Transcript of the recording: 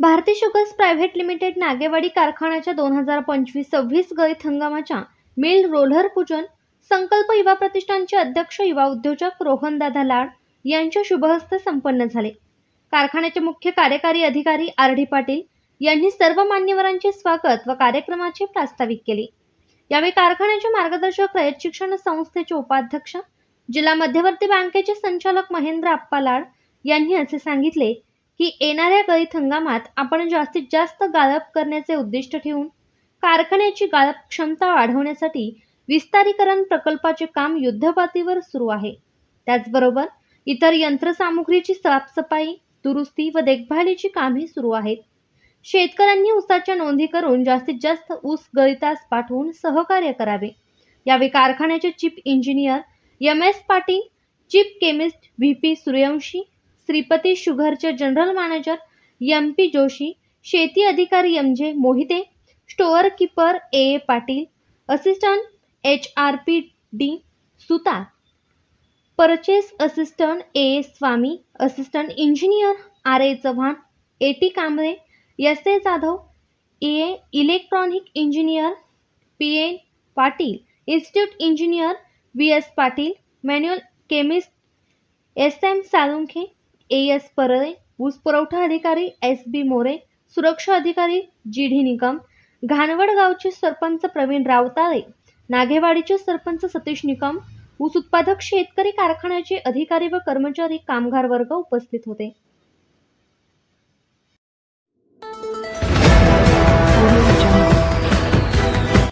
Bharati sugars private limited Nagewadi कारखान्याच्या दोन हजार पंचवीस सव्वीस गळीत हंगामाच्या मिल रोलर पूजन संकल्प युवा प्रतिष्ठानचे अध्यक्ष युवा उद्योजक रोहन दादा लाड यांच्या शुभहस्ते संपन्न झाले. कारखान्याचे मुख्य कार्यकारी अधिकारी आर डी पाटील यांनी सर्व मान्यवरांचे स्वागत व कार्यक्रमाचे प्रास्ताविक केले. यावेळी कारखान्याचे मार्गदर्शक रयत शिक्षण संस्थेचे उपाध्यक्ष जिल्हा मध्यवर्ती बँकेचे संचालक महेंद्र आप्पालाड यांनी असे सांगितले की येणाऱ्या गळीत हंगामात आपण जास्तीत जास्त गाळप करण्याचे उद्दिष्ट ठेवून कारखान्याची गाळप क्षमता वाढवण्यासाठी विस्तारीकरण प्रकल्पाचे काम युद्धपातळीवर सुरू आहे. त्याचबरोबर इतर यंत्रसामुग्रीची साफसफाई दुरुस्ती व देखभालीची कामे सुरू आहेत. शेतकऱ्यांनी ऊसाच्या नोंदी करून जास्तीत जास्त ऊस गळितास पाठवून सहकार्य करावे. यावेळी कारखान्याचे chief engineer M S Patil chief chemist V P Suryavanshi Shripati शुगरचे general manager M P Joshi शेती अधिकारी M J Mohite store keeper A A Patil assistant H R P D Sutar purchase assistant A A Swami assistant engineer R A Chavan A T Kamble S A Jadhav A A electronic engineer P A Patil institute engineer V S Patil manual chemist S M Salunkhe A S Parle ऊस पुरवठा अधिकारी S बी मोरे सुरक्षा अधिकारी G D Nikam घाणवड गावचे सरपंच प्रवीण रावताळे नागेवाडीचे सरपंच सतीश निकम ऊस उत्पादक शेतकरी कारखान्याचे अधिकारी व कर्मचारी कामगार वर्ग उपस्थित होते.